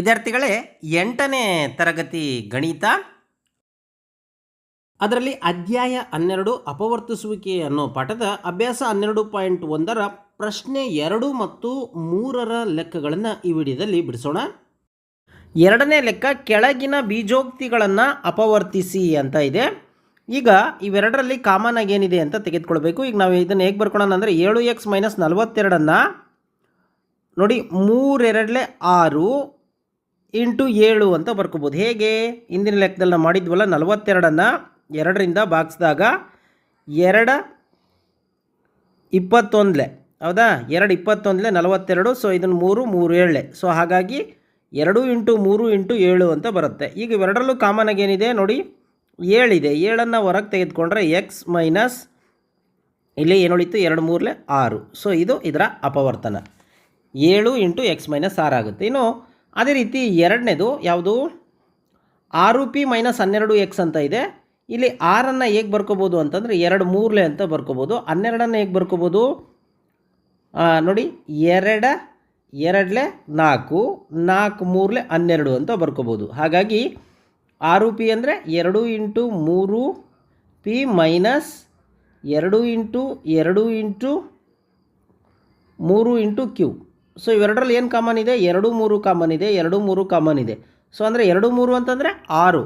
ವಿದ್ಯಾರ್ಥಿಗಳೇ, ಎಂಟನೇ ತರಗತಿ ಗಣಿತ, ಅದರಲ್ಲಿ ಅಧ್ಯಾಯ ಹನ್ನೆರಡು ಅಪವರ್ತಿಸುವಿಕೆ ಅನ್ನೋ ಪಾಠದ ಅಭ್ಯಾಸ ಹನ್ನೆರಡು ಪಾಯಿಂಟ್ ಒಂದರ ಪ್ರಶ್ನೆ ಎರಡು ಮತ್ತು ಮೂರರ ಲೆಕ್ಕಗಳನ್ನು ಈ ವಿಡಿಯೋದಲ್ಲಿ ಬಿಡಿಸೋಣ. ಎರಡನೇ ಲೆಕ್ಕ, ಕೆಳಗಿನ ಬೀಜೋಕ್ತಿಗಳನ್ನು ಅಪವರ್ತಿಸಿ ಅಂತ ಇದೆ. ಈಗ ಇವೆರಡರಲ್ಲಿ ಕಾಮನ್ ಆಗಿ ಏನಿದೆ ಅಂತ ತೆಗೆದುಕೊಳ್ಬೇಕು. ಈಗ ನಾವು ಇದನ್ನು ಹೇಗೆ ಬರ್ಕೊಳ್ಳೋಣ ಅಂದರೆ ಏಳು ಎಕ್ಸ್ ಮೈನಸ್ ನಲವತ್ತೆರಡನ್ನು ನೋಡಿ, ಮೂರೆರಡಲೆ ಆರು ಇಂಟು ಏಳು ಅಂತ ಬರ್ಕೋಬೋದು. ಹೇಗೆ? ಇಂದಿನ ಲೆಕ್ಕದಲ್ಲಿ ನಾವು ಮಾಡಿದ್ವಲ್ಲ, ನಲವತ್ತೆರಡನ್ನು ಎರಡರಿಂದ ಭಾಗಿಸಿದಾಗ ಎರಡು ಇಪ್ಪತ್ತೊಂದಲೆ. ಹೌದಾ? ಎರಡು ಇಪ್ಪತ್ತೊಂದಲೆ, ನಲವತ್ತೆರಡು, ಸೊ ಇದನ್ನು ಮೂರು ಮೂರು ಏಳೆ ಸೊ ಹಾಗಾಗಿ ಎರಡು ಇಂಟು ಮೂರು ಇಂಟು ಏಳು ಅಂತ ಬರುತ್ತೆ. ಈಗ ಇವೆರಡರಲ್ಲೂ ಕಾಮನ್ ಆಗಿ ಏನಿದೆ ನೋಡಿ, ಏಳಿದೆ. ಏಳನ್ನು ಹೊರಗೆ ತೆಗೆದುಕೊಂಡ್ರೆ ಎಕ್ಸ್ ಮೈನಸ್ ಇಲ್ಲಿ ಏನು ಉಳಿತು? ಎರಡು ಮೂರಲೆ ಆರು. ಸೊ ಇದು ಇದರ ಅಪವರ್ತನ. ಏಳು ಇಂಟು ಎಕ್ಸ್ ಮೈನಸ್ ಆರು ಆಗುತ್ತೆ. ಇನ್ನು ಅದೇ ರೀತಿ ಎರಡನೇದು ಯಾವುದು? ಆರು ಪಿ ಮೈನಸ್ ಹನ್ನೆರಡು ಎಕ್ಸ್ ಅಂತ ಇದೆ. ಇಲ್ಲಿ ಆರನ್ನು ಹೇಗೆ ಬರ್ಕೋಬೋದು ಅಂತಂದರೆ ಎರಡು ಮೂರಲೆ ಅಂತ ಬರ್ಕೋಬೋದು. ಹನ್ನೆರಡನ್ನು ಹೇಗೆ ಬರ್ಕೋಬೋದು? ನೋಡಿ, ಎರಡ, ಎರಡಲೆ ನಾಲ್ಕು ನಾಲ್ಕು ಮೂರಲೆ ಹನ್ನೆರಡು ಅಂತ ಬರ್ಕೋಬೋದು. ಹಾಗಾಗಿ ಆರು ಪಿ ಅಂದರೆ ಎರಡು ಇಂಟು ಮೂರು ಪಿ ಮೈನಸ್ ಎರಡು ಇಂಟು ಎರಡು ಇಂಟು ಮೂರು ಇಂಟು ಕ್ಯೂ. ಸೊ ಇವೆರಡರಲ್ಲಿ ಏನು ಕಾಮನ್ ಇದೆ? ಎರಡು ಮೂರು ಕಾಮನ್ ಇದೆ, ಎರಡು ಮೂರು ಕಾಮನ್ ಇದೆ. ಸೊ ಅಂದರೆ ಎರಡು ಮೂರು ಅಂತಂದರೆ ಆರು.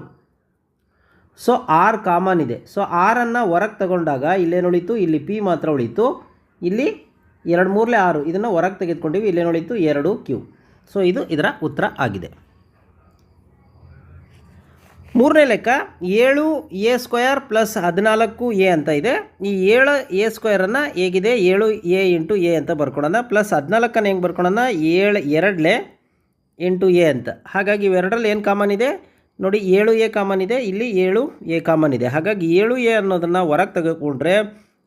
ಸೊ ಆರು ಕಾಮನ್ ಇದೆ. ಸೊ ಆರನ್ನು ಹೊರಗೆ ತಗೊಂಡಾಗ ಇಲ್ಲೇನು ಉಳಿತು? ಇಲ್ಲಿ ಪಿ ಮಾತ್ರ ಉಳಿತು. ಇಲ್ಲಿ ಎರಡು ಮೂರಲೇ ಆರು. ಇದನ್ನು ಹೊರಗೆ ತೆಗೆದುಕೊಂಡಿವಿ, ಇಲ್ಲೇನು ಉಳಿತು? ಎರಡು ಕ್ಯೂ ಸೊ ಇದು ಇದರ ಉತ್ತರ ಆಗಿದೆ. ಮೂರನೇ ಲೆಕ್ಕ ಏಳು ಎ ಸ್ಕ್ವಯರ್ ಪ್ಲಸ್ ಹದಿನಾಲ್ಕು ಎ ಅಂತ ಇದೆ. ಈ ಏಳು ಎ ಸ್ಕ್ವಯರನ್ನು ಹೇಗಿದೆ? ಏಳು ಎ ಇಂಟು ಎ ಅಂತ ಬರ್ಕೊಳೋಣ. ಪ್ಲಸ್ ಹದಿನಾಲ್ಕನ್ನು ಹೆಂಗೆ ಬರ್ಕೊಳೋಣ? ಏಳು ಎರಡಲೆ ಇಂಟು ಎ ಅಂತ. ಹಾಗಾಗಿ ಇವೆರಡರಲ್ಲಿ ಏನು ಕಾಮನ್ ಇದೆ? ನೋಡಿ, ಏಳು ಎ ಕಾಮನ್ ಇದೆ, ಇಲ್ಲಿ ಏಳು ಎ ಕಾಮನ್ ಇದೆ. ಹಾಗಾಗಿ ಏಳು ಎ ಅನ್ನೋದನ್ನು ಹೊರಗೆ ತೆಗೆದುಕೊಂಡ್ರೆ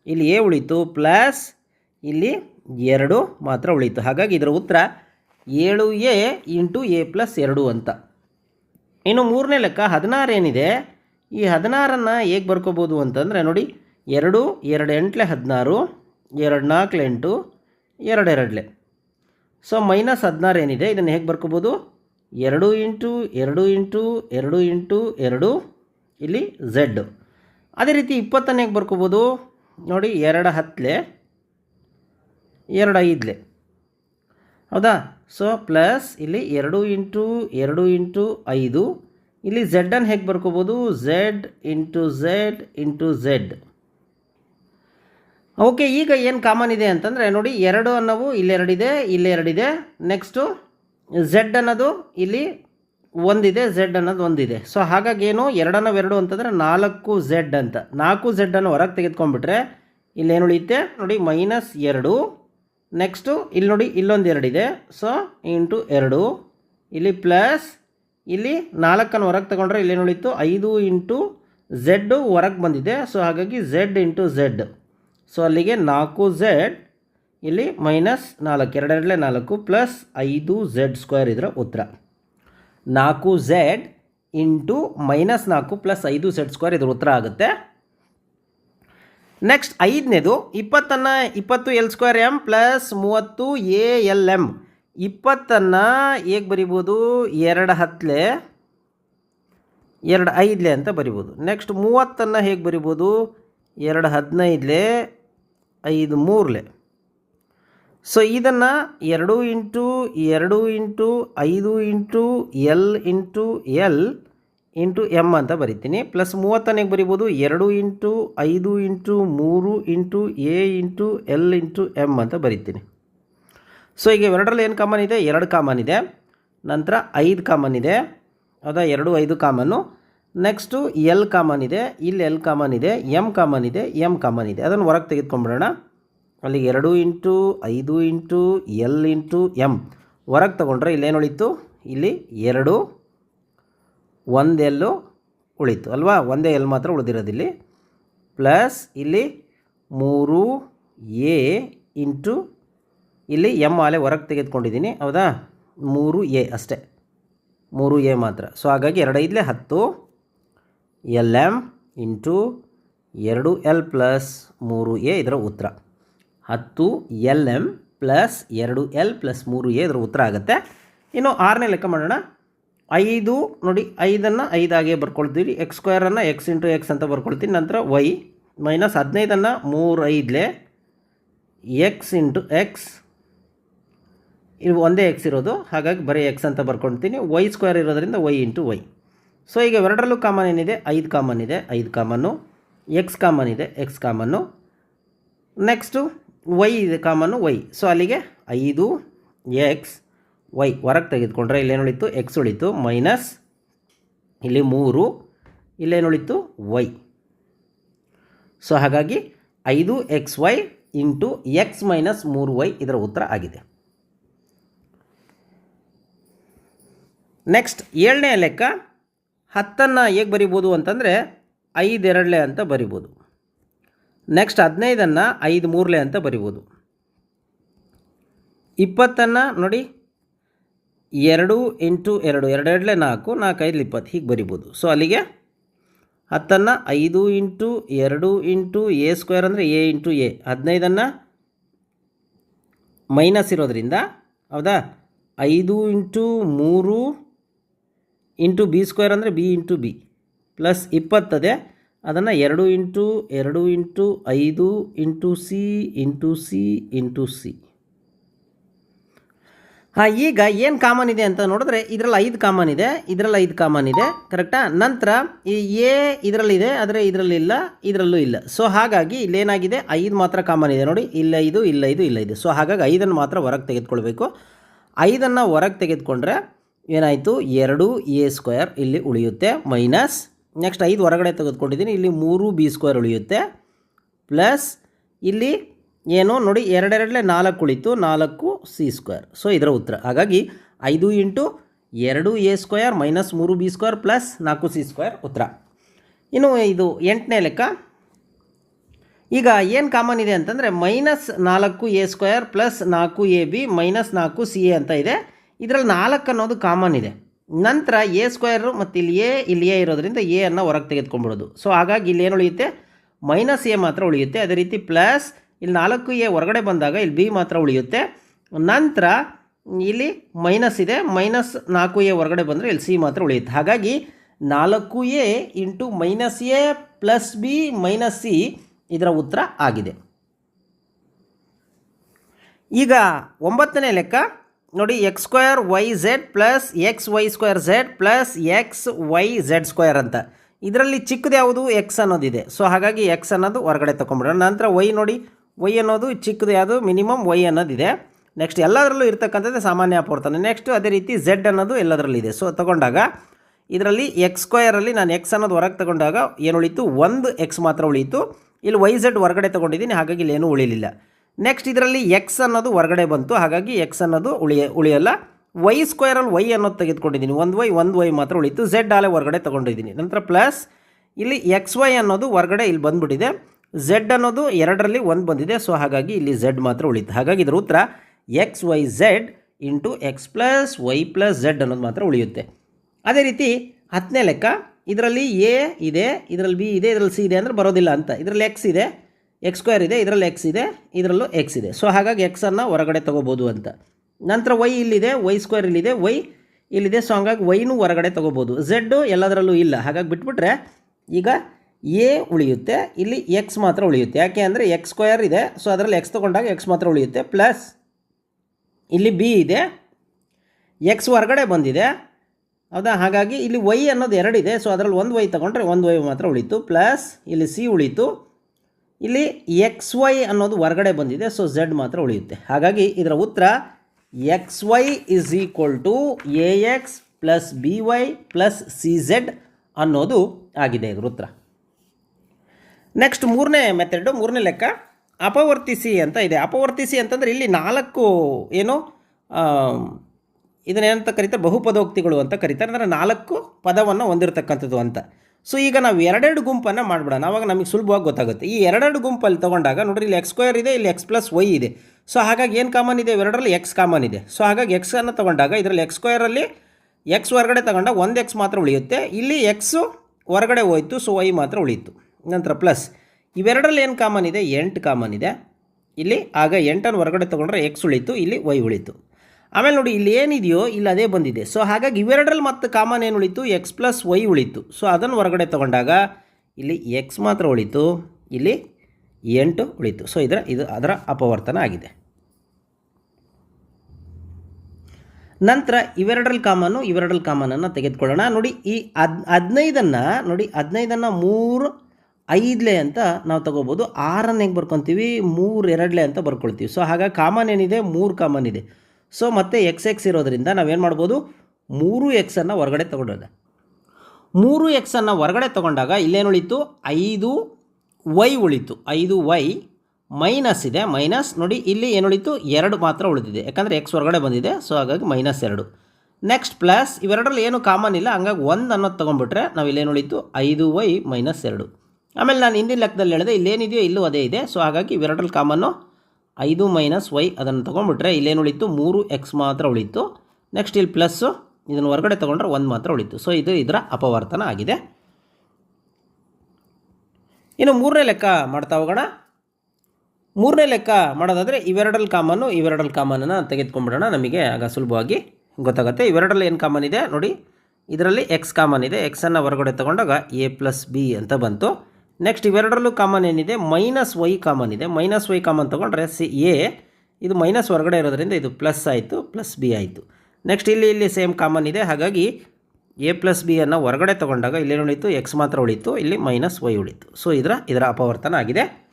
ಇಲ್ಲಿ ಎ ಉಳಿತು, ಪ್ಲಸ್ ಇಲ್ಲಿ ಎರಡು ಮಾತ್ರ ಉಳಿತು. ಹಾಗಾಗಿ ಇದರ ಉತ್ತರ ಏಳು ಎ ಇಂಟು ಎ ಪ್ಲಸ್ ಎರಡು ಅಂತ. ಇನ್ನು ಮೂರನೇ ಲೆಕ್ಕ ಹದಿನಾರು ಏನಿದೆ? ಈ ಹದಿನಾರನ್ನು ಹೇಗೆ ಬರ್ಕೋಬೋದು ಅಂತಂದರೆ ನೋಡಿ, ಎರಡು ಎರಡು ಎಂಟ್ಲೆ ಹದಿನಾರು ಎರಡು ನಾಲ್ಕಲೆ ಎಂಟು ಎರಡು ಎರಡಲೆ ಸೊ ಮೈನಸ್ ಹದಿನಾರು ಏನಿದೆ? ಇದನ್ನು ಹೇಗೆ ಬರ್ಕೋಬೋದು? ಎರಡು ಇಂಟು ಎರಡು ಇಂಟು ಎರಡು ಇಂಟು, ಎರಡು, ಇಲ್ಲಿ ಝೆಡ್ಡು ಅದೇ ರೀತಿ ಇಪ್ಪತ್ತನ್ನು ಹೇಗೆ ಬರ್ಕೋಬೋದು? ನೋಡಿ, ಎರಡು ಹತ್ತಲೆ, ಎರಡು ಐದಲೆ. ಹೌದಾ? ಸೊ ಪ್ಲಸ್ ಇಲ್ಲಿ ಎರಡು ಇಂಟು ಎರಡು ಇಂಟು ಐದು. ಇಲ್ಲಿ ಝೆಡ್ಡನ್ನು ಹೇಗೆ ಬರ್ಕೋಬೋದು? Z into Z into Z okay ಈಗ ಏನು ಕಾಮನ್ ಇದೆ ಅಂತಂದರೆ ನೋಡಿ, ಎರಡು ಅನ್ನೋವು ಇಲ್ಲೆರಡಿದೆ ಇಲ್ಲೆರಡಿದೆ ನೆಕ್ಸ್ಟು ಝೆಡ್ ಅನ್ನೋದು ಇಲ್ಲಿ ಒಂದಿದೆ ಝೆಡ್ ಅನ್ನೋದು ಒಂದಿದೆ. ಸೊ ಹಾಗಾಗಿ ಏನು? ಎರಡನ್ನೋ ಎರಡು ಅಂತಂದರೆ ನಾಲ್ಕು ಝೆಡ್ ಅಂತ. ನಾಲ್ಕು ಝೆಡ್ಡನ್ನು ಹೊರಗೆ ತೆಗೆದುಕೊಂಡ್ಬಿಟ್ರೆ ಇಲ್ಲೇನು ಉಳಿಯುತ್ತೆ? ನೋಡಿ ಮೈನಸ್ ಎರಡು. ನೆಕ್ಸ್ಟು ಇಲ್ಲಿ ನೋಡಿ, ಇಲ್ಲೊಂದು ಎರಡಿದೆ ಸೊ ಇಂಟು ಎರಡು. ಇಲ್ಲಿ ಪ್ಲಸ್ ಇಲ್ಲಿ ನಾಲ್ಕನ್ನು ಹೊರಗೆ ತಗೊಂಡ್ರೆ ಇಲ್ಲೇನು ಉಳಿತು ಐದು ಇಂಟು ಝೆಡ್ಡು ಹೊರಗೆ ಬಂದಿದೆ. ಸೊ ಹಾಗಾಗಿ ಝೆಡ್ ಇಂಟು ಝೆಡ್ ಸೊ ಅಲ್ಲಿಗೆ ನಾಲ್ಕು ಝೆಡ್ ಇಲ್ಲಿ ಮೈನಸ್ ನಾಲ್ಕು, ಎರಡೆರಡಲೆ ನಾಲ್ಕು ಪ್ಲಸ್ ಐದು ಝೆಡ್ ಸ್ಕ್ವೇರ್ ಇದರ ಉತ್ತರ. ನಾಲ್ಕು ಝೆಡ್ ಇಂಟು ಮೈನಸ್ ನಾಲ್ಕು ಪ್ಲಸ್ ಐದು ಝೆಡ್ ಸ್ಕ್ವೇರ್ ಇದ್ರ ಉತ್ತರ ಆಗುತ್ತೆ. ನೆಕ್ಸ್ಟ್ ಐದನೇದು, ಇಪ್ಪತ್ತನ್ನು ಇಪ್ಪತ್ತು ಎಲ್ ಸ್ಕ್ವೇರ್ ಎಂ ಪ್ಲಸ್ ಮೂವತ್ತು ಎ ಎಲ್ ಎಂ ಇಪ್ಪತ್ತನ್ನು ಹೇಗೆ ಬರಿಬೋದು? ಎರಡು ಹತ್ತಲೆ ಎರಡು ಐದಲೆ ಅಂತ ಬರಿಬೋದು. ನೆಕ್ಸ್ಟ್ ಮೂವತ್ತನ್ನು ಹೇಗೆ ಬರಿಬೋದು? ಎರಡು ಹದಿನೈದಲೆ, ಐದು ಮೂರಲೆ. ಸೊ ಇದನ್ನು ಎರಡು ಇಂಟು ಎರಡು ಇಂಟು ಐದು into L into L into M ಅಂತ ಬರಿತೀನಿ. ಪ್ಲಸ್ ಮೂವತ್ತನೇ ಬರಿಬೋದು. ಎರಡು ಇಂಟು ಐದು ಇಂಟು ಮೂರು into A into L into M ಅಂತ ಬರಿತೀನಿ. ಸೊ ಈಗ ಎರಡರಲ್ಲಿ ಏನು ಕಾಮನ್ ಇದೆ? ಎರಡು ಕಾಮನ್ ಇದೆ. ನಂತರ ಐದು ಕಾಮನ್ ಇದೆ. ಹೌದಾ ಎರಡು ಐದು ಕಾಮನ್ನು ನೆಕ್ಸ್ಟು ಎಲ್ ಕಾಮನ್ ಇದೆ. ಇಲ್ಲಿ ಎಲ್ ಕಾಮನ್ ಇದೆ. ಎಂ ಕಾಮನ್ ಇದೆ. ಎಂ ಕಾಮನ್ ಇದೆ. ಅದನ್ನು ಹೊರಗೆ ತೆಗೆದುಕೊಂಡ್ಬಿಡೋಣ. ಅಲ್ಲಿ ಎರಡು ಇಂಟು ಐದು ಇಂಟು ಎಲ್ ಇಂಟು ಎಂ. ಹೊರಗೆ ತೊಗೊಂಡ್ರೆ ಇಲ್ಲೇನು ಉಳಿತು ಇಲ್ಲಿ ಎರಡು. ಒಂದು ಎಲ್ಲು ಉಳಿತು, ಅಲ್ವಾ? ಒಂದೇ ಎಲ್ ಮಾತ್ರ ಉಳಿದಿರೋದಿಲ್ಲಿ ಪ್ಲಸ್ ಇಲ್ಲಿ ಮೂರು ಎ ಇಂಟು ಇಲ್ಲಿ ಎಂ ಆಲೆ ಹೊರಗೆ ತೆಗೆದುಕೊಂಡಿದ್ದೀನಿ, ಹೌದಾ? ಮೂರು ಎ ಅಷ್ಟೇ. ಮೂರು ಎ ಮಾತ್ರ. ಸೊ, ಹಾಗಾಗಿ ಎರಡು ಐದಲೇ ಹತ್ತು, ಎಲ್ ಎಂ ಇಂಟು ಎರಡು ಎಲ್ ಪ್ಲಸ್ ಮೂರು ಎ ಇದರ ಉತ್ತರ. ಹತ್ತು ಎಲ್ ಎಂ ಪ್ಲಸ್ ಎರಡು ಎಲ್ ಪ್ಲಸ್ ಮೂರು ಎ ಇದರ ಉತ್ತರ ಆಗುತ್ತೆ. ಇನ್ನು ಆರನೇ ಲೆಕ್ಕ ಮಾಡೋಣ. ಐದು ನೋಡಿ, ಐದನ್ನು ಐದಾಗೆ ಬರ್ಕೊಳ್ತೀವಿ ಎಕ್ಸ್ ಸ್ಕ್ವೇರನ್ನು ಎಕ್ಸ್ ಇಂಟು ಎಕ್ಸ್ ಅಂತ ಬರ್ಕೊಳ್ತೀನಿ. ನಂತರ ವೈ ಮೈನಸ್ ಹದಿನೈದನ್ನು ಮೂರು ಐದಲೆ ಎಕ್ಸ್ ಇಂಟು ಎಕ್ಸ್ ಇವು ಒಂದೇ ಎಕ್ಸ್ ಇರೋದು. ಹಾಗಾಗಿ ಬರೀ ಎಕ್ಸ್ ಅಂತ ಬರ್ಕೊಳ್ತೀನಿ. ವೈ ಸ್ಕ್ವೇರ್ ಇರೋದರಿಂದ ವೈ ಇಂಟು ವೈ ಸೊ ಈಗ ಎರಡರಲ್ಲೂ ಕಾಮನ್ ಏನಿದೆ? ಐದು ಕಾಮನ್ ಇದೆ. ಐದು ಕಾಮನ್ನು ಎಕ್ಸ್ ಕಾಮನ್ ಇದೆ. ಎಕ್ಸ್ ಕಾಮನ್ನು ನೆಕ್ಸ್ಟು ವೈ ಇದೆ ಕಾಮನ್ನು ವೈ ಸೊ ಅಲ್ಲಿಗೆ ಐದು ಎಕ್ಸ್ ವೈ ಹೊರಗೆ ತೆಗೆದುಕೊಂಡ್ರೆ ಇಲ್ಲೇನು ಉಳಿತು? ಎಕ್ಸ್ ಉಳಿತು ಮೈನಸ್ ಇಲ್ಲಿ ಮೂರು ಇಲ್ಲೇನು ಉಳಿತು? ವೈ ಸೊ ಹಾಗಾಗಿ ಐದು X Y into X minus ಮೂರು ವೈ ಇದರ ಉತ್ತರ ಆಗಿದೆ. ನೆಕ್ಸ್ಟ್ ಏಳನೇ ಲೆಕ್ಕ ಹತ್ತನ್ನು ಹೇಗೆ ಬರಿಬೋದು ಅಂತಂದರೆ ಐದೆರಡಲೆ ಅಂತ ಬರಿಬೋದು. ನೆಕ್ಸ್ಟ್ ಹದಿನೈದನ್ನು ಐದು ಮೂರಲೆ ಅಂತ ಬರಿಬೋದು. ಇಪ್ಪತ್ತನ್ನು ನೋಡಿ ಎರಡು ಇಂಟು ಎರಡು, ಎರಡೆರಡಲೆ ನಾಲ್ಕು ನಾಲ್ಕೈದು ಇಪ್ಪತ್ತು, ಹೀಗೆ ಬರಿಬೋದು. ಸೊ ಅಲ್ಲಿಗೆ ಹತ್ತನ್ನು ಐದು ಇಂಟು ಎರಡು ಇಂಟು ಎ ಸ್ಕ್ವೇರ್ ಅಂದರೆ ಎ ಇಂಟು ಎ. ಹದಿನೈದನ್ನು ಮೈನಸ್ ಇರೋದ್ರಿಂದ, ಹೌದಾ? ಐದು ಇಂಟು ಮೂರು ಇಂಟು ಬಿ ಸ್ಕ್ವೇರ್ ಅಂದರೆ ಬಿ ಇಂಟು ಬಿ. ಪ್ಲಸ್ ಇಪ್ಪತ್ತದೆ ಅದನ್ನು ಎರಡು ಇಂಟು ಎರಡು ಇಂಟು ಐದು into C into C into C. ಈಗ ಏನು ಕಾಮನ್ ಇದೆ ಅಂತ ನೋಡಿದ್ರೆ ಇದರಲ್ಲಿ ಐದು ಕಾಮನ್ ಇದೆ, ಇದರಲ್ಲಿ ಐದು ಕಾಮನ್ ಇದೆ ಕರೆಕ್ಟಾ ನಂತರ ಈ ಎ ಇದರಲ್ಲಿದೆ ಆದರೆ ಇದರಲ್ಲಿ ಇಲ್ಲ, ಇದರಲ್ಲೂ ಇಲ್ಲ. ಸೊ ಹಾಗಾಗಿ ಇಲ್ಲೇನಾಗಿದೆ ಐದು ಮಾತ್ರ ಕಾಮನ್ ಇದೆ ನೋಡಿ, ಇಲ್ಲ ಇದು ಇಲ್ಲ ಇದು ಇಲ್ಲ ಇದು. ಸೊ ಹಾಗಾಗಿ ಐದನ್ನು ಮಾತ್ರ ಹೊರಗೆ ತೆಗೆದುಕೊಳ್ಬೇಕು. ಐದನ್ನು ಹೊರಗೆ ತೆಗೆದುಕೊಂಡ್ರೆ ಏನಾಯಿತು? ಎರಡು ಎ ಸ್ಕ್ವೇರ್ ಇಲ್ಲಿ ಉಳಿಯುತ್ತೆ ಮೈನಸ್ ನೆಕ್ಸ್ಟ್ ಐದು ಹೊರಗಡೆ ತೆಗೆದುಕೊಂಡಿದ್ದೀನಿ, ಇಲ್ಲಿ ಮೂರು ಬಿ ಸ್ಕ್ವೇರ್ ಉಳಿಯುತ್ತೆ ಪ್ಲಸ್ ಇಲ್ಲಿ ಏನು ನೋಡಿ ಎರಡೆರಡಲೆ ನಾಲ್ಕು ಉಳಿತು, ನಾಲ್ಕು ಸಿ ಸ್ಕ್ವೇರ್. ಸೊ, ಇದರ ಉತ್ತರ. ಹಾಗಾಗಿ ಐದು ಇಂಟು ಎರಡು ಎ ಸ್ಕ್ವೇರ್ ಮೈನಸ್ ಮೂರು ಬಿ ಸ್ಕ್ವೇರ್ ಪ್ಲಸ್ ನಾಲ್ಕು ಸಿ ಸ್ಕ್ವೇರ್ ಉತ್ತರ. ಇನ್ನು ಇದು ಎಂಟನೇ ಲೆಕ್ಕ. ಈಗ ಏನು ಕಾಮನ್ ಇದೆ ಅಂತಂದರೆ ಮೈನಸ್ ನಾಲ್ಕು ಎ ಸ್ಕ್ವೇರ್ ಪ್ಲಸ್ ನಾಲ್ಕು ಎ ಬಿ ಮೈನಸ್ ನಾಲ್ಕು ಸಿ ಎ ಅಂತ ಇದೆ. ಇದರಲ್ಲಿ ನಾಲ್ಕು ಅನ್ನೋದು ಕಾಮನ್ ಇದೆ. ನಂತರ ಎ ಸ್ಕ್ವೇರು ಮತ್ತು ಇಲ್ಲಿ ಎ ಇಲ್ಲಿ ಎ ಇರೋದ್ರಿಂದ ಎ ಅನ್ನು ಹೊರಗೆ ತೆಗೆದುಕೊಂಡ್ಬಿಡೋದು. ಸೊ, ಹಾಗಾಗಿ ಇಲ್ಲಿ ಏನು ಉಳಿಯುತ್ತೆ? ಮೈನಸ್ ಎ ಮಾತ್ರ ಉಳಿಯುತ್ತೆ. ಅದೇ ರೀತಿ ಪ್ಲಸ್ ಇಲ್ಲಿ ನಾಲ್ಕು ಎ ಹೊರಗಡೆ ಬಂದಾಗ ಇಲ್ಲಿ ಬಿ ಮಾತ್ರ ಉಳಿಯುತ್ತೆ. ನಂತರ ಇಲ್ಲಿ ಮೈನಸ್ ಇದೆ. ಮೈನಸ್ ನಾಲ್ಕು ಎ ಹೊರಗಡೆ ಬಂದರೆ ಇಲ್ಲಿ ಸಿ ಮಾತ್ರ ಉಳಿಯುತ್ತೆ. ಹಾಗಾಗಿ ನಾಲ್ಕು A into minus A plus B minus C ಇದರ ಉತ್ತರ ಆಗಿದೆ. ಈಗ ಒಂಬತ್ತನೇ ಲೆಕ್ಕ. ನೋಡಿ, X square Y Z plus X Y square Z plus X Y Z square ಅಂತ. ಇದರಲ್ಲಿ ಚಿಕ್ಕದು ಯಾವುದು ಎಕ್ಸ್ ಅನ್ನೋದಿದೆ. ಸೊ, ಹಾಗಾಗಿ ಎಕ್ಸ್ ಅನ್ನೋದು ಹೊರಗಡೆ ತೊಗೊಂಬಿಡೋಣ ನಂತರ ವೈ ನೋಡಿ ವೈ ಅನ್ನೋದು ಚಿಕ್ಕದು ಯಾವುದು? Minimum Y ಅನ್ನೋದಿದೆ. ನೆಕ್ಸ್ಟ್ ಎಲ್ಲದರಲ್ಲೂ ಇರ್ತಕ್ಕಂಥದ್ದು ಸಾಮಾನ್ಯ ಅಪವರ್ತನ. ನೆಕ್ಸ್ಟ್ ಅದೇ ರೀತಿ ಝೆಡ್ ಅನ್ನೋದು ಎಲ್ಲದರಲ್ಲಿದೆ ಸೊ ತಗೊಂಡಾಗ ಇದರಲ್ಲಿ ಎಕ್ಸ್ ಸ್ಕ್ವೇರಲ್ಲಿ ನಾನು ಎಕ್ಸ್ ಅನ್ನೋದು ಹೊರಗೆ ತಗೊಂಡಾಗ ಏನು ಉಳಿತು? ಒಂದು ಎಕ್ಸ್ ಮಾತ್ರ ಉಳಿಯಿತು. ಇಲ್ಲಿ ವೈ ಝೆಡ್ ಹೊರಗಡೆ ತೊಗೊಂಡಿದ್ದೀನಿ. ಹಾಗಾಗಿ ಇಲ್ಲಿ ಏನೂ ಉಳಿಲಿಲ್ಲ. ನೆಕ್ಸ್ಟ್ ಇದರಲ್ಲಿ ಎಕ್ಸ್ ಅನ್ನೋದು ಹೊರಗಡೆ ಬಂತು. ಹಾಗಾಗಿ ಎಕ್ಸ್ ಅನ್ನೋದು ಉಳಿಯ, ಉಳಿಯಲ್ಲ. ವೈ ಸ್ಕ್ವೇರಲ್ಲಿ ವೈ ಅನ್ನೋದು ತೆಗೆದುಕೊಂಡಿದ್ದೀನಿ. ಒಂದು ವೈ ಒಂದು ವೈ ಮಾತ್ರ ಉಳಿತು ಝೆಡ್ ಆಲೆ ಹೊರಗಡೆ ತೊಗೊಂಡಿದ್ದೀನಿ. ನಂತರ ಪ್ಲಸ್ ಇಲ್ಲಿ ಎಕ್ಸ್ ವೈ ಅನ್ನೋದು ಹೊರಗಡೆ ಇಲ್ಲಿ ಬಂದ್ಬಿಟ್ಟಿದೆ. ಝೆಡ್ ಅನ್ನೋದು ಎರಡರಲ್ಲಿ ಒಂದು ಬಂದಿದೆ ಸೊ ಹಾಗಾಗಿ ಇಲ್ಲಿ ಝೆಡ್ ಮಾತ್ರ ಉಳಿತು. ಹಾಗಾಗಿ ಇದರ ಉತ್ತರ X Y Z into X plus Y plus Z ಅನ್ನೋದು ಮಾತ್ರ ಉಳಿಯುತ್ತೆ. ಅದೇ ರೀತಿ ಹತ್ತನೇ ಲೆಕ್ಕ, ಇದರಲ್ಲಿ ಎ ಇದೆ, ಇದರಲ್ಲಿ ಬಿ ಇದೆ, ಇದರಲ್ಲಿ ಸಿ ಇದೆ ಅಂದರೆ ಬರೋದಿಲ್ಲ ಅಂತ. ಇದರಲ್ಲಿ ಎಕ್ಸ್ ಇದೆ ಎಕ್ಸ್ ಸ್ಕ್ವೇರ್ ಇದೆ, ಇದರಲ್ಲಿ ಎಕ್ಸ್ ಇದೆ, ಇದರಲ್ಲೂ ಎಕ್ಸ್ ಇದೆ. ಸೊ ಹಾಗಾಗಿ ಎಕ್ಸನ್ನು ಹೊರಗಡೆ ತೊಗೋಬೋದು ಅಂತ. ನಂತರ ವೈ ಇಲ್ಲಿದೆ ವೈ ಸ್ಕ್ವೇರ್ ಇಲ್ಲಿದೆ ವೈ ಇಲ್ಲಿದೆ ಸೊ ಹಂಗಾಗಿ ವೈನೂ ಹೊರಗಡೆ ತೊಗೋಬೋದು. ಝೆಡ್ಡು ಎಲ್ಲದರಲ್ಲೂ ಇಲ್ಲ. ಹಾಗಾಗಿ ಬಿಟ್ಬಿಟ್ರೆ ಈಗ ಎ ಉಳಿಯುತ್ತೆ, ಇಲ್ಲಿ ಎಕ್ಸ್ ಮಾತ್ರ ಉಳಿಯುತ್ತೆ. ಯಾಕೆ ಅಂದರೆ ಎಕ್ಸ್ ಸ್ಕ್ವೇರ್ ಇದೆ ಸೊ ಅದರಲ್ಲಿ ಎಕ್ಸ್ ತೊಗೊಂಡಾಗ ಎಕ್ಸ್ ಮಾತ್ರ ಉಳಿಯುತ್ತೆ ಪ್ಲಸ್ ಇಲ್ಲಿ ಬಿ ಇದೆ. ಎಕ್ಸ್ ಹೊರಗಡೆ ಬಂದಿದೆ, ಹೌದಾ? ಹಾಗಾಗಿ ಇಲ್ಲಿ ವೈ ಅನ್ನೋದು ಎರಡಿದೆ ಸೊ ಅದರಲ್ಲಿ ಒಂದು ವೈ ತೊಗೊಂಡ್ರೆ ಒಂದು ವೈ ಮಾತ್ರ ಉಳಿತು ಪ್ಲಸ್ ಇಲ್ಲಿ ಸಿ ಉಳಿತು. ಇಲ್ಲಿ ಎಕ್ಸ್ ವೈ ಅನ್ನೋದು ಹೊರಗಡೆ ಬಂದಿದೆ ಸೊ ಝೆಡ್ ಮಾತ್ರ ಉಳಿಯುತ್ತೆ. ಹಾಗಾಗಿ ಇದರ ಉತ್ತರ x y is equal to a x plus b y plus c z ಅನ್ನೋದು ಆಗಿದೆ ಇದರ ಉತ್ತರ. ನೆಕ್ಸ್ಟ್ ಮೂರನೇ ಮೆಥಡು ಮೂರನೇ ಲೆಕ್ಕ, ಅಪವರ್ತಿಸಿ ಅಂತ ಇದೆ. ಅಪವರ್ತಿಸಿ ಅಂತಂದರೆ ಇಲ್ಲಿ ನಾಲ್ಕು ಏನು ಇದನ್ನೇನಂತ ಕರೀತಾರೆ? ಬಹುಪದೋಕ್ತಿಗಳು ಅಂತ ಕರೀತಾರೆ. ಅಂದರೆ ನಾಲ್ಕು ಪದವನ್ನು ಹೊಂದಿರತಕ್ಕಂಥದ್ದು ಅಂತ. ಸೊ ಈಗ ನಾವು ಎರಡೆರಡು ಗುಂಪನ್ನು ಮಾಡಿಬಿಡೋಣ. ಆವಾಗ ನಮಗೆ ಸುಲಭವಾಗಿ ಗೊತ್ತಾಗುತ್ತೆ. ಈ ಎರಡೆರಡು ಗುಂಪಲ್ಲಿ ತೊಗೊಂಡಾಗ ನೋಡಿರಿ, ಇಲ್ಲಿ ಎಕ್ಸ್ ಸ್ಕ್ವೇರ್ ಇದೆ, ಇಲ್ಲಿ ಎಕ್ಸ್ ಪ್ಲಸ್ ವೈ ಇದೆ. ಸೊ ಹಾಗಾಗಿ ಏನು ಕಾಮನ್ ಇದೆ? ಎರಡರಲ್ಲಿ ಎಕ್ಸ್ ಕಾಮನ್ ಇದೆ. ಸೊ ಹಾಗಾಗಿ ಎಕ್ಸನ್ನು ತೊಗೊಂಡಾಗ ಇದರಲ್ಲಿ ಎಕ್ಸ್ ಸ್ಕ್ವೇರಲ್ಲಿ ಎಕ್ಸ್ ಹೊರಗಡೆ ತಗೊಂಡಾಗ ಒಂದು ಎಕ್ಸ್ ಮಾತ್ರ ಉಳಿಯುತ್ತೆ. ಇಲ್ಲಿ ಎಕ್ಸು ಹೊರಗಡೆ ಹೋಯಿತು ಸೊ ವೈ ಮಾತ್ರ ಉಳಿಯಿತು. ನಂತರ ಪ್ಲಸ್. ಇವೆರಡರಲ್ಲಿ ಏನು ಕಾಮನ್ ಇದೆ? ಎಂಟು ಕಾಮನ್ ಇದೆ. ಇಲ್ಲಿ ಆಗ ಎಂಟನ್ನು ಹೊರಗಡೆ ತೊಗೊಂಡ್ರೆ ಎಕ್ಸ್ ಉಳಿತು, ಇಲ್ಲಿ ವೈ ಉಳಿತು. ಆಮೇಲೆ ನೋಡಿ, ಇಲ್ಲಿ ಏನಿದೆಯೋ, ಇಲ್ಲಿ ಅದೇ ಬಂದಿದೆ. ಸೊ ಹಾಗಾಗಿ ಇವೆರಡರಲ್ಲಿ ಮತ್ತೆ ಕಾಮನ್ ಏನು ಉಳಿತು? ಎಕ್ಸ್ ಪ್ಲಸ್ ವೈ ಉಳಿತು. ಸೊ ಅದನ್ನು ಹೊರಗಡೆ ತಗೊಂಡಾಗ ಇಲ್ಲಿ ಎಕ್ಸ್ ಮಾತ್ರ ಉಳಿತು, ಇಲ್ಲಿ ಎಂಟು ಉಳಿತು. ಸೊ ಇದರ, ಇದು ಅದರ ಅಪವರ್ತನ ಆಗಿದೆ. ನಂತರ ಇವೆರಡರಲ್ಲಿ ಕಾಮನ್ನು ಇವೆರಡರಲ್ಲಿ ಕಾಮನನ್ನು ತೆಗೆದುಕೊಳ್ಳೋಣ. ನೋಡಿ, ಈ ಹದ್, ಹದಿನೈದನ್ನು, ನೋಡಿ, ಹದಿನೈದನ್ನು ಮೂರು ಐದಲೆ ಅಂತ ನಾವು ತಗೋಬೋದು ಆರನ್ನು ಹೆಂಗೆ ಬರ್ಕೊತೀವಿ? ಮೂರು, ಎರಡಲೆ ಅಂತ ಬರ್ಕೊಳ್ತೀವಿ. ಸೊ ಹಾಗಾಗಿ ಕಾಮನ್ ಏನಿದೆ? ಮೂರು ಕಾಮನ್ ಇದೆ. ಸೊ ಮತ್ತೆ ಎಕ್ಸ್ ಎಕ್ಸ್ ಇರೋದ್ರಿಂದ ನಾವೇನು ಮಾಡ್ಬೋದು? ಮೂರು ಎಕ್ಸನ್ನು ಹೊರಗಡೆ ತಗೊಂಡೋದ. ಮೂರು ಎಕ್ಸನ್ನು ಹೊರಗಡೆ ತಗೊಂಡಾಗ ಇಲ್ಲೇನು ಉಳಿತು? ಐದು ವೈ ಉಳಿತು. ಐದು ವೈ ಮೈನಸ್ ಇದೆ. ಮೈನಸ್ ನೋಡಿ ಇಲ್ಲಿ ಏನು ಉಳಿತು? ಎರಡು ಮಾತ್ರ ಉಳಿದಿದೆ. ಯಾಕಂದರೆ ಎಕ್ಸ್ ಹೊರಗಡೆ ಬಂದಿದೆ. ಸೊ ಹಾಗಾಗಿ ಮೈನಸ್ ಎರಡು. ನೆಕ್ಸ್ಟ್ ಪ್ಲಸ್ ಇವೆರಡರಲ್ಲಿ ಏನು ಕಾಮನ್ ಇಲ್ಲ. ಹಂಗಾಗಿ ಒಂದು ಅನ್ನೋದು ತೊಗೊಂಡ್ಬಿಟ್ರೆ ನಾವು ಇಲ್ಲೇನು ಉಳಿತು? ಐದು ವೈ ಮೈನಸ್ ಎರಡು. ಆಮೇಲೆ ನಾನು ಹಿಂದಿನ ಲೆಕ್ಕದಲ್ಲಿ ಹೇಳಿದೆ, ಇಲ್ಲೇನಿದೆಯೋ ಇಲ್ಲೂ ಅದೇ ಇದೆ. ಸೊ ಹಾಗಾಗಿ ಇವೆರಡರಲ್ಲಿ ಕಾಮನ್ನು ಐದು ಮೈನಸ್ ವೈ ಅದನ್ನು ತೊಗೊಂಡ್ಬಿಟ್ರೆ ಇಲ್ಲೇನು ಉಳಿತು ಮೂರು ಎಕ್ಸ್ ಮಾತ್ರ ಉಳಿತು ನೆಕ್ಸ್ಟ್ ಇಲ್ಲಿ ಪ್ಲಸ್ಸು ಇದನ್ನು ಹೊರಗಡೆ ತೊಗೊಂಡ್ರೆ ಒಂದು ಮಾತ್ರ ಉಳಿತು ಸೊ ಇದು ಇದರ ಅಪವರ್ತನ ಆಗಿದೆ. ಇನ್ನು ಮೂರನೇ ಲೆಕ್ಕ ಮಾಡ್ತಾ ಹೋಗೋಣ. ಮೂರನೇ ಲೆಕ್ಕ ಮಾಡೋದಾದರೆ ಇವೆರಡಲ್ಲಿ ಕಾಮನ್ನು ಇವೆರಡಲ್ಲಿ ಕಾಮನನ್ನು ತೆಗೆದುಕೊಂಡ್ಬಿಡೋಣ. ನಮಗೆ ಆಗ ಸುಲಭವಾಗಿ ಗೊತ್ತಾಗುತ್ತೆ. ಇವೆರಡರಲ್ಲಿ ಏನು ಕಾಮನ್ ಇದೆ? ನೋಡಿ, ಇದರಲ್ಲಿ ಎಕ್ಸ್ ಕಾಮನ್ ಇದೆ. ಎಕ್ಸನ್ನು ಹೊರಗಡೆ ತೊಗೊಂಡಾಗ ಎ ಪ್ಲಸ್ ಬಿ ಅಂತ ಬಂತು. ನೆಕ್ಸ್ಟ್ ಇವೆರಡರಲ್ಲೂ ಕಾಮನ್ ಏನಿದೆ? ಮೈನಸ್ ವೈ ಕಾಮನ್ ಇದೆ. ಮೈನಸ್ ವೈ ಕಾಮನ್ ತೊಗೊಂಡ್ರೆ ಸಿ, ಎ, ಇದು ಮೈನಸ್ ಹೊರಗಡೆ ಇರೋದ್ರಿಂದ ಇದು ಪ್ಲಸ್ ಆಯಿತು ಪ್ಲಸ್ ಬಿ ಆಯಿತು. ನೆಕ್ಸ್ಟ್ ಇಲ್ಲಿ ಇಲ್ಲಿ ಸೇಮ್ ಕಾಮನ್ ಇದೆ. ಹಾಗಾಗಿ, ಎ ಪ್ಲಸ್ ಬಿ ಅನ್ನು ಹೊರಗಡೆ ತೊಗೊಂಡಾಗ ಇಲ್ಲೇನು ಉಳಿತು? ಎಕ್ಸ್ ಮಾತ್ರ ಉಳಿತು. ಇಲ್ಲಿ ಮೈನಸ್ ವೈ ಉಳಿತು. ಸೊ ಇದರ ಇದರ ಅಪವರ್ತನ ಆಗಿದೆ.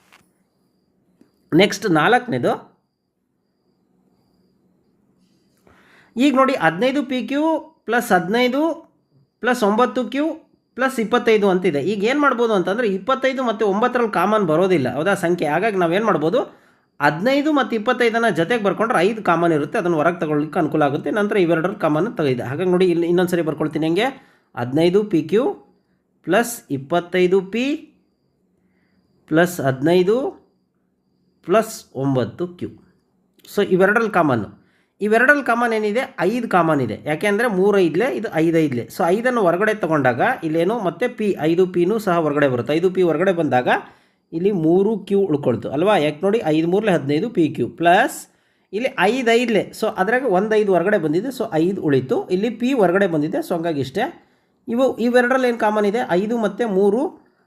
ನೆಕ್ಸ್ಟ್ ನಾಲ್ಕನೇದು. ಈಗ ನೋಡಿ, ಹದಿನೈದು ಪಿ ಕ್ಯೂ ಪ್ಲಸ್ ಹದಿನೈದು ಪ್ಲಸ್ ಒಂಬತ್ತು ಕ್ಯೂ ಪ್ಲಸ್ ಇಪ್ಪತ್ತೈದು ಅಂತಿದೆ. ಈಗ ಏನು ಮಾಡ್ಬೋದು ಅಂತಂದರೆ ಇಪ್ಪತ್ತೈದು ಮತ್ತು ಒಂಬತ್ತರಲ್ಲಿ ಕಾಮನ್ ಬರೋದಿಲ್ಲ. ಹೌದಾ ಸಂಖ್ಯೆ? ಹಾಗಾಗಿ ನಾವೇನು ಮಾಡ್ಬೋದು? ಹದಿನೈದು ಮತ್ತು ಇಪ್ಪತ್ತೈದನ್ನು ಜೊತೆಗೆ ಬರ್ಕೊಂಡ್ರೆ ಐದು ಕಾಮನ್ ಇರುತ್ತೆ. ಅದನ್ನು ಹೊರಗೆ ತಗೊಳ್ಳಿಕ್ಕೆ ಅನುಕೂಲ ಆಗುತ್ತೆ. ನಂತರ ಇವೆರಡರ ಕಾಮನ್ ತೆಗೆದಿದೆ ಹಾಗಾಗಿ ನೋಡಿ ಇಲ್ಲಿ ಇನ್ನೊಂದು ಸರಿ ಬರ್ಕೊಳ್ತೀನಿ ಹೆಂಗೆ? ಹದಿನೈದು ಪಿ ಕ್ಯೂ ಪ್ಲಸ್ ಇಪ್ಪತ್ತೈದು ಪಿ ಪ್ಲಸ್ ಹದಿನೈದು ಪ್ಲಸ್ ಒಂಬತ್ತು ಕ್ಯೂ ಸೊ ಇವೆರಡರಲ್ಲಿ ಕಾಮನ್ನು ಇವೆರಡರಲ್ಲಿ ಕಾಮನ್ ಏನಿದೆ? ಐದು ಕಾಮನ್ ಇದೆ. ಯಾಕೆಂದರೆ ಮೂರು ಐದಲೇ, ಇದು ಐದು ಐದಲೇ. ಸೊ ಐದನ್ನು ಹೊರಗಡೆ ತೊಗೊಂಡಾಗ ಇಲ್ಲೇನು, ಮತ್ತೆ ಪಿ, ಐದು ಪಿನೂ ಸಹ ಹೊರಗಡೆ ಬರುತ್ತೆ. ಐದು ಪಿ ಹೊರಗಡೆ ಬಂದಾಗ ಇಲ್ಲಿ ಮೂರು ಕ್ಯೂ ಉಳ್ಕೊಳ್ತು. ಅಲ್ವಾ? ಯಾಕೆ ನೋಡಿ, ಐದು ಮೂರಲೆ, ಹದಿನೈದು ಪಿ ಕ್ಯೂ. ಪ್ಲಸ್ ಇಲ್ಲಿ ಐದು ಐದಲೇ. ಸೊ ಅದ್ರಾಗ ಒಂದು ಐದು ಹೊರಗಡೆ ಬಂದಿದೆ. ಸೊ ಐದು ಉಳಿತು. ಇಲ್ಲಿ ಪಿ ಹೊರಗಡೆ ಬಂದಿದೆ. ಸೊ ಹಂಗಾಗಿ ಇಷ್ಟೇ. ಇವು, ಇವೆರಡರಲ್ಲಿ ಏನು ಕಾಮನ್ ಇದೆ? ಐದು ಮತ್ತು ಮೂರು,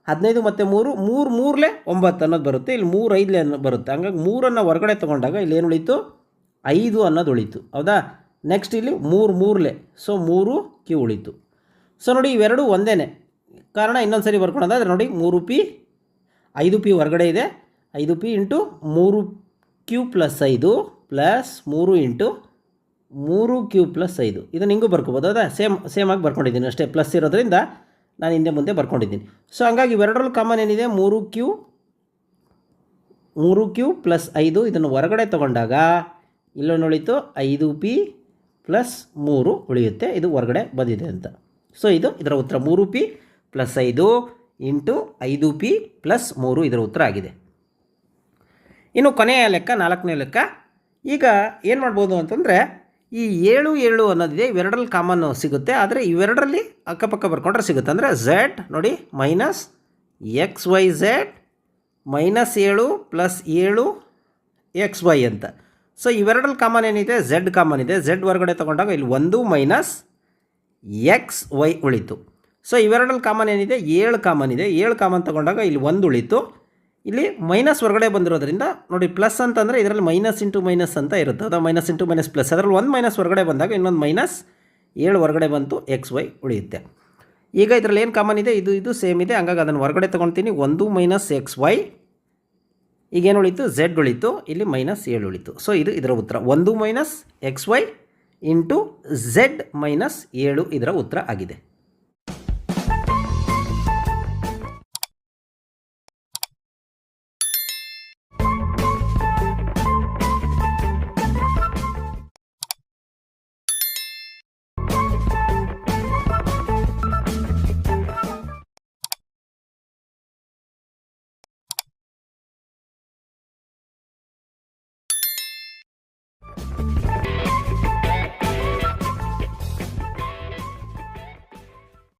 ಹದಿನೈದು ಮತ್ತು ಮೂರು ಮೂರು ಮೂರಲೆ ಒಂಬತ್ತು ಅನ್ನೋದು ಬರುತ್ತೆ. ಇಲ್ಲಿ ಮೂರು ಐದಲೇ ಅನ್ನೋದು ಬರುತ್ತೆ. ಹಂಗಾಗಿ ಮೂರನ್ನು ಹೊರಗಡೆ ತೊಗೊಂಡಾಗ ಇಲ್ಲಿ ಏನು ಉಳಿತು? ಐದು ಅನ್ನೋದು ಉಳಿತು ಹೌದಾ? ನೆಕ್ಸ್ಟ್ ಇಲ್ಲಿ ಮೂರು ಮೂರಲೆ. ಸೊ ಮೂರು ಕ್ಯೂ ಉಳಿತು. ಸೊ ನೋಡಿ ಇವೆರಡು ಒಂದೇ ಕಾರಣ ಇನ್ನೊಂದು ಸರಿ ಬರ್ಕೊಳೋದಾದ್ರೆ ನೋಡಿ ಮೂರು ಪಿ, ಐದು ಪಿ ಹೊರಗಡೆ ಇದೆ. ಐದು ಪಿ ಇಂಟು ಮೂರು ಕ್ಯೂ ಪ್ಲಸ್ ಐದು ಪ್ಲಸ್ ಮೂರು ಇಂಟು ಮೂರು ಕ್ಯೂ ಪ್ಲಸ್ ಐದು. ಇದನ್ನು ಹಿಂಗೂ ಬರ್ಕೋಬೋದು, ಹೌದಾ? ಸೇಮ್ ಸೇಮ್ ಆಗಿ ಬರ್ಕೊಂಡಿದ್ದೀನಿ ಅಷ್ಟೇ. ಪ್ಲಸ್ ಇರೋದ್ರಿಂದ ನಾನು ಹಿಂದೆ ಮುಂದೆ ಬರ್ಕೊಂಡಿದ್ದೀನಿ. ಸೊ ಹಂಗಾಗಿ ಇವೆರಡರಲ್ಲಿ ಕಾಮನ್ ಏನಿದೆ? ಮೂರು ಕ್ಯೂ ಮೂರು ಕ್ಯೂ ಪ್ಲಸ್ ಐದು ಇದನ್ನು ಹೊರಗಡೆ ತೊಗೊಂಡಾಗ ಇಲ್ಲೊಂದು ಉಳಿತು ಐದು ಪಿ ಪ್ಲಸ್ ಮೂರು ಉಳಿಯುತ್ತೆ. ಇದು ಹೊರಗಡೆ ಬಂದಿದೆ ಅಂತ. ಸೊ ಇದು ಇದರ ಉತ್ತರ ಮೂರು ಪಿ ಪ್ಲಸ್ ಐದು ಇಂಟು ಐದು ಪಿ ಪ್ಲಸ್ ಮೂರು ಇದರ ಉತ್ತರ ಆಗಿದೆ. ಇನ್ನು ಕೊನೆಯ ಲೆಕ್ಕ, ನಾಲ್ಕನೇ ಲೆಕ್ಕ. ಈಗ ಏನು ಮಾಡ್ಬೋದು ಅಂತಂದರೆ, ಈ ಏಳು ಏಳು ಅನ್ನೋದಿದೆ, ಇವೆರಡರಲ್ಲಿ ಕಾಮನ್ ಸಿಗುತ್ತೆ. ಆದರೆ ಇವೆರಡರಲ್ಲಿ ಅಕ್ಕಪಕ್ಕ ಬರ್ಕೊಂಡ್ರೆ ಸಿಗುತ್ತೆ. ಅಂದರೆ ಝೆಡ್ ನೋಡಿ minus x y z minus ಏಳು ಪ್ಲಸ್ ಏಳು ಎಕ್ಸ್ ವೈ ಅಂತ. ಸೊ ಇವೆರಡಲ್ಲಿ ಕಾಮನ್ ಏನಿದೆ ಝೆಡ್ ಕಾಮನ್ ಇದೆ ಝೆಡ್ ಹೊರಗಡೆ ತೊಗೊಂಡಾಗ ಇಲ್ಲಿ ಒಂದು ಮೈನಸ್ ಎಕ್ಸ್ ವೈ ಉಳಿತು ಸೊ ಇವೆರಡಲ್ಲಿ ಕಾಮನ್ ಏನಿದೆ ಏಳು ಕಾಮನ್ ಇದೆ ಏಳು ಕಾಮನ್ ತೊಗೊಂಡಾಗ ಇಲ್ಲಿ ಒಂದು ಉಳಿತು ಇಲ್ಲಿ ಮೈನಸ್ ಹೊರಗಡೆ ಬಂದಿರೋದ್ರಿಂದ ನೋಡಿ ಪ್ಲಸ್ ಅಂತಂದರೆ ಇದರಲ್ಲಿ ಮೈನಸ್ ಇಂಟು ಮೈನಸ್ ಅಂತ ಇರುತ್ತೆ ಅದು ಮೈನಸ್ ಇಂಟು ಮೈನಸ್ ಪ್ಲಸ್ ಅದರಲ್ಲಿ ಒಂದು ಮೈನಸ್ ಹೊರಗಡೆ ಬಂದಾಗ ಇನ್ನೊಂದು ಮೈನಸ್ ಏಳು ಹೊರಗಡೆ ಬಂತು ಎಕ್ಸ್ ವೈ ಉಳಿಯುತ್ತೆ ಈಗ ಇದರಲ್ಲಿ ಏನು ಕಾಮನ್ ಇದೆ ಇದು ಇದು ಸೇಮ್ ಇದೆ ಹಂಗಾಗಿ ಅದನ್ನು ಹೊರಗಡೆ ತೊಗೊಳ್ತೀನಿ ಒಂದು ಮೈನಸ್ ಎಕ್ಸ್ ವೈ ಈಗೇನು ಉಳಿತು ಝೆಡ್ ಉಳಿತು ಇಲ್ಲಿ ಮೈನಸ್ ಏಳು ಉಳಿತು ಸೊ ಇದು ಇದರ ಉತ್ತರ. ಒಂದು minus x y into z minus ಏಳು ಇದರ ಉತ್ತರ ಆಗಿದೆ.